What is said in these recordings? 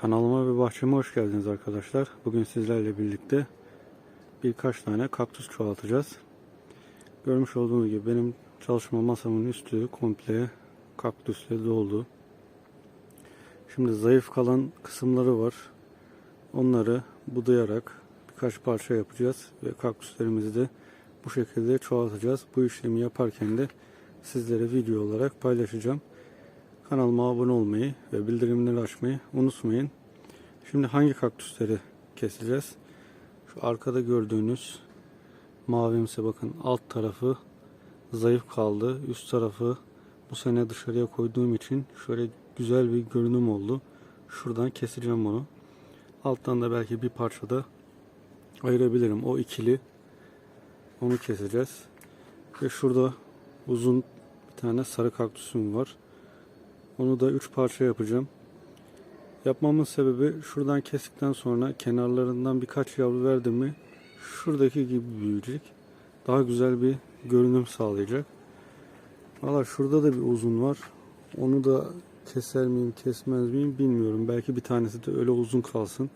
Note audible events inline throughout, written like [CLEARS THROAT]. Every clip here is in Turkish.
Kanalıma ve bahçeme hoş geldiniz arkadaşlar. Bugün sizlerle birlikte birkaç tane kaktüs çoğaltacağız. Görmüş olduğunuz gibi benim çalışma masamın üstü komple kaktüsle doldu. Şimdi zayıf kalan kısımları var. Onları budayarak birkaç parça yapacağız ve kaktüslerimizi de bu şekilde çoğaltacağız. Bu işlemi yaparken de sizlere video olarak paylaşacağım. Kanalıma abone olmayı ve bildirimleri açmayı unutmayın. Şimdi hangi kaktüsleri keseceğiz? Şu arkada gördüğünüz mavimsi bakın alt tarafı zayıf kaldı. Üst tarafı bu sene dışarıya koyduğum için şöyle güzel bir görünüm oldu. Şuradan keseceğim onu. Alttan da belki bir parça da ayırabilirim. O ikili onu keseceğiz. Ve şurada uzun bir tane sarı kaktüsüm var. Onu da 3 parça yapacağım. Yapmamın sebebi şuradan kestikten sonra kenarlarından birkaç yavru verdim mi şuradaki gibi büyüyecek. Daha güzel bir görünüm sağlayacak. Valla şurada da bir uzun var. Onu da keser miyim kesmez miyim bilmiyorum. Belki bir tanesi de öyle uzun kalsın.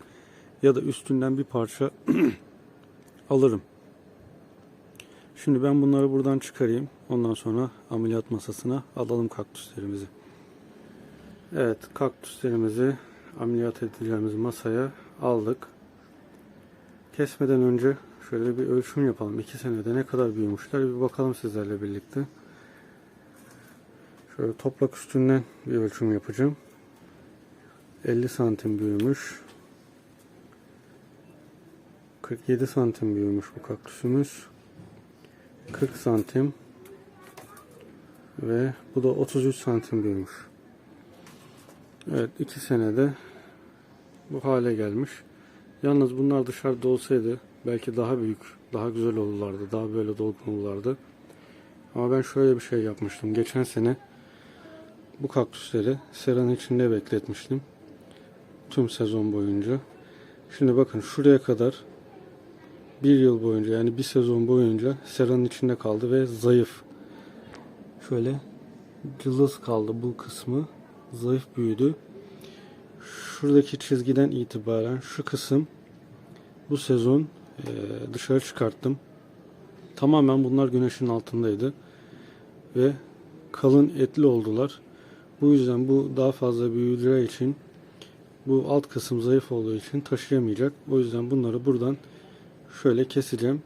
Ya da üstünden bir parça [CLEARS THROAT] alırım. Şimdi ben bunları buradan çıkarayım. Ondan sonra ameliyat masasına alalım kaktüslerimizi. Evet, kaktüslerimizi ameliyat edeceğimiz masaya aldık. Kesmeden önce şöyle bir ölçüm yapalım. 2 senede ne kadar büyümüşler bir bakalım sizlerle birlikte. Şöyle toprak üstünden bir ölçüm yapacağım. 50 santim büyümüş. 47 santim büyümüş bu kaktüsümüz. 40 santim ve bu da 33 santim büyümüş. Evet iki senede bu hale gelmiş. Yalnız bunlar dışarıda olsaydı belki daha büyük, daha güzel olurlardı, daha böyle dolgun olurlardı. Ama ben şöyle bir şey yapmıştım. Geçen sene bu kaktüsleri seranın içinde bekletmiştim. Tüm sezon boyunca. Şimdi bakın şuraya kadar bir yıl boyunca yani bir sezon boyunca seranın içinde kaldı ve zayıf. Şöyle cılız kaldı bu kısmı. Zayıf büyüdü. Şuradaki çizgiden itibaren şu kısım bu sezon e, dışarı çıkarttım. Tamamen bunlar güneşin altındaydı. Ve kalın etli oldular. Bu yüzden bu daha fazla büyüyeceği için bu alt kısım zayıf olduğu için taşıyamayacak. O yüzden bunları buradan şöyle keseceğim.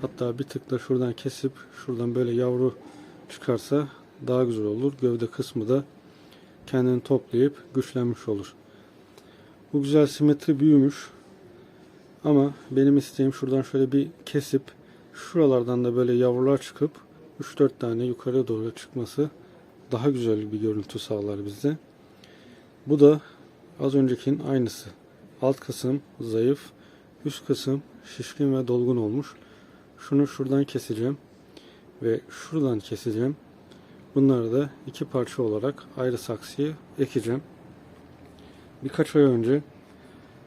Hatta bir tık da şuradan kesip şuradan böyle yavru çıkarsa daha güzel olur. Gövde kısmı da kendini toplayıp güçlenmiş olur. Bu güzel simetri büyümüş. Ama benim isteğim şuradan şöyle bir kesip şuralardan da böyle yavrular çıkıp 3-4 tane yukarıya doğru çıkması daha güzel bir görüntü sağlar bize. Bu da az öncekinin aynısı. Alt kısım zayıf, üst kısım şişkin ve dolgun olmuş. Şunu şuradan keseceğim ve şuradan keseceğim. Bunları da iki parça olarak ayrı saksıya ekeceğim. Birkaç ay önce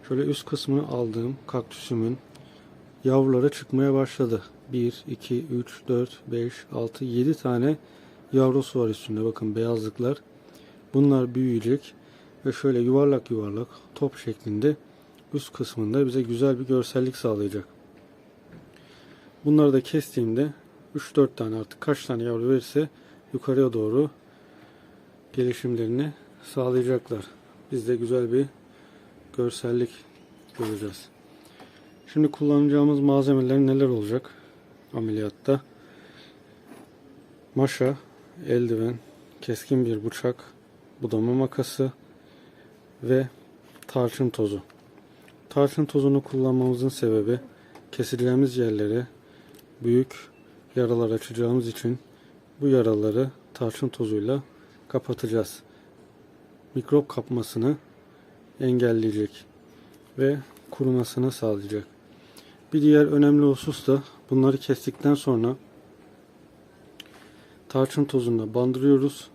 şöyle üst kısmını aldığım kaktüsümün yavruları çıkmaya başladı. 1, 2, 3, 4, 5, 6, 7 tane yavrusu var üstünde. Bakın beyazlıklar. Bunlar büyüyecek ve şöyle yuvarlak yuvarlak top şeklinde üst kısmında bize güzel bir görsellik sağlayacak. Bunları da kestiğimde 3-4 tane artık kaç tane yavru verirse yukarıya doğru gelişimlerini sağlayacaklar. Biz de güzel bir görsellik göreceğiz. Şimdi kullanacağımız malzemeler neler olacak ameliyatta? Maşa, eldiven, keskin bir bıçak, budama makası ve tarçın tozu. Tarçın tozunu kullanmamızın sebebi keseceğimiz yerlere büyük yaralar açacağımız için bu yaraları tarçın tozuyla kapatacağız. Mikrop kapmasını engelleyecek ve kurumasını sağlayacak. Bir diğer önemli husus da bunları kestikten sonra tarçın tozuna bandırıyoruz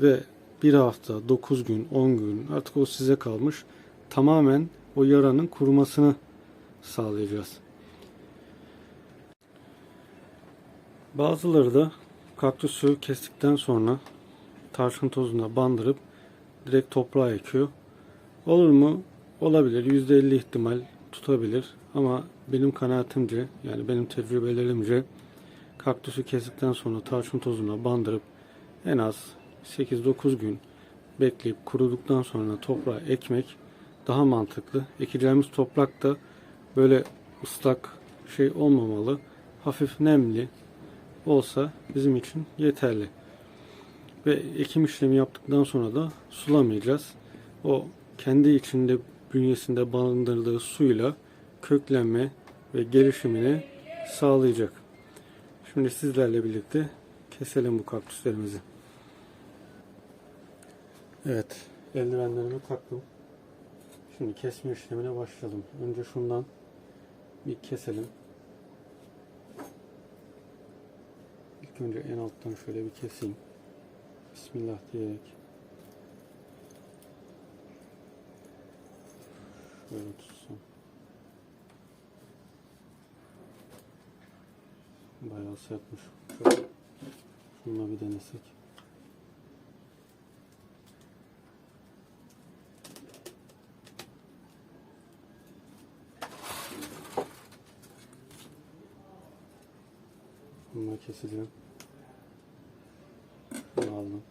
ve bir hafta, 9 gün, 10 gün artık o size kalmış tamamen o yaranın kurumasını sağlayacağız. Bazıları da kaktüsü kestikten sonra tarçın tozuna bandırıp direkt toprağa ekiyor. Olur mu? olabilir. %50 ihtimal tutabilir. Ama benim kanaatimce yani benim tecrübelerimce kaktüsü kestikten sonra tarçın tozuna bandırıp en az 8-9 gün bekleyip kuruduktan sonra toprağa ekmek daha mantıklı. Ekeceğimiz toprak da böyle ıslak şey olmamalı. Hafif nemli olsa bizim için yeterli. Ve ekim işlemi yaptıktan sonra da sulamayacağız. O kendi içinde bünyesinde barındırdığı suyla köklenme ve gelişimini sağlayacak. Şimdi sizlerle birlikte keselim bu kaktüslerimizi. Evet, eldivenlerimi taktım. Şimdi kesme işlemine başlayalım. Önce şundan bir keselim. Önce en alttan şöyle bir keseyim. Bismillah diyerek. Şöyle tutsam. Bayağı sertmiş. Şununla bir denesek. Bununla keseceğim. Aldım.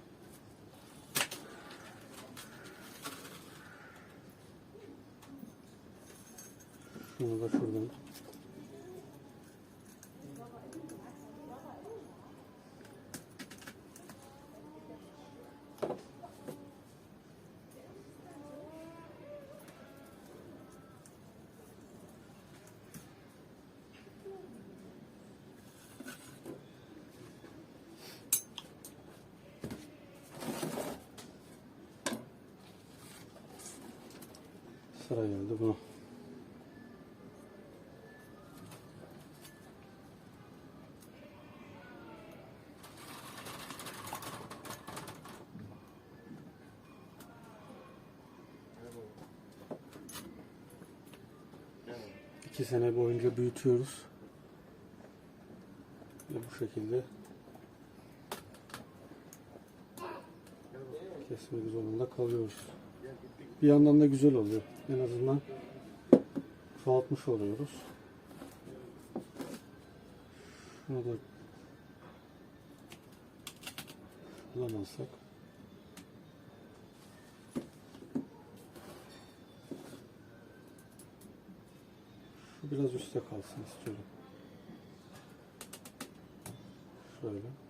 Şunu da şuradan. Sıra geldi buna. İki sene boyunca büyütüyoruz. Ve bu şekilde kesmek zorunda kalıyoruz. Bir yandan da güzel oluyor. En azından çoğaltmış oluyoruz. Şunu da şuradan alsak. Şu biraz üstte kalsın istiyorum. Şöyle.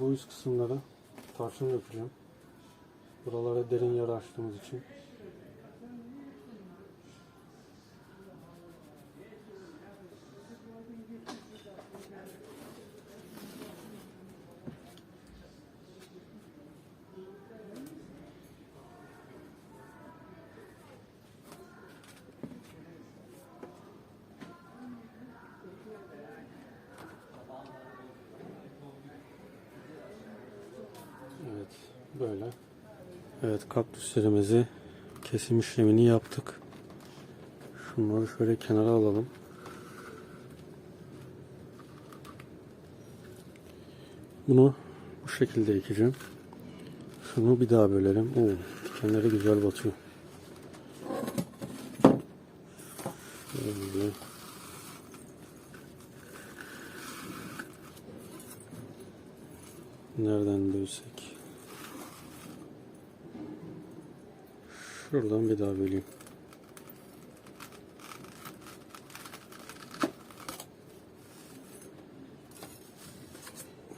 Bu üst kısımlara tarçın dökeceğim. Buralara derin yara açtığımız için. Evet, böyle. Evet, kaktüslerimizi kesim işlemini yaptık. Şunları şöyle kenara alalım. Bunu bu şekilde ekeceğim. Şunu bir daha bölelim. Oo, dikenleri güzel batıyor. Şöyle. Nereden bölsek? Şuradan bir daha böleyim.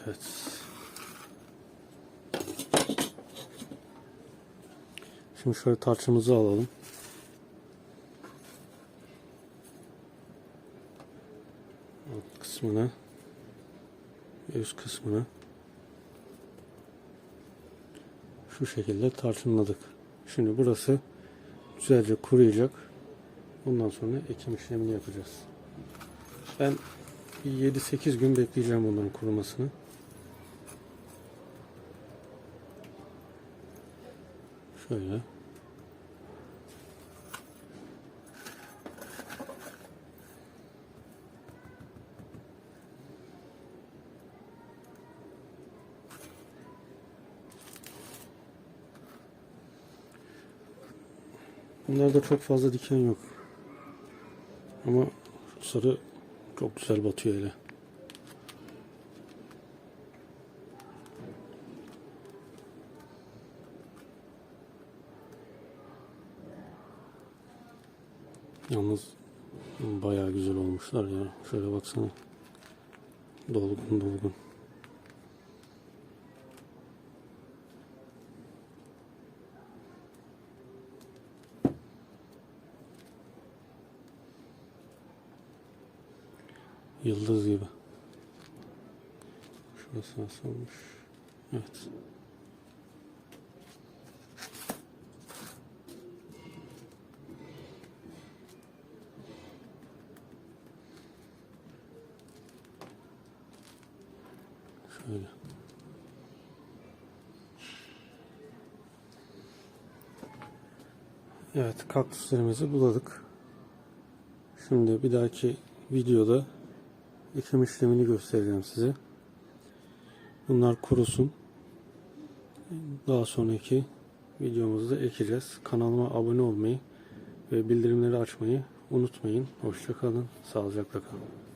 Evet. Şimdi şöyle tarçımızı alalım. Alt kısmına üst kısmına şu şekilde tarçınladık. Şimdi burası güzelce kuruyacak. Ondan sonra ekim işlemini yapacağız. Ben bir 7-8 gün bekleyeceğim bunların kurumasını. Şöyle. Bunlarda çok fazla diken yok. Ama sarı çok güzel batıyor hele. Yalnız bayağı güzel olmuşlar ya. Şöyle baksana. Dolgun dolgun. Yıldız gibi. Şurası nasıl olmuş? Evet. Şöyle. Evet, kaktüslerimizi buladık. Şimdi bir dahaki videoda ekim işlemini göstereceğim size. Bunlar kurusun. Daha sonraki videomuzda ekeceğiz. Kanalıma abone olmayı ve bildirimleri açmayı unutmayın. Hoşçakalın. Sağlıcakla kalın.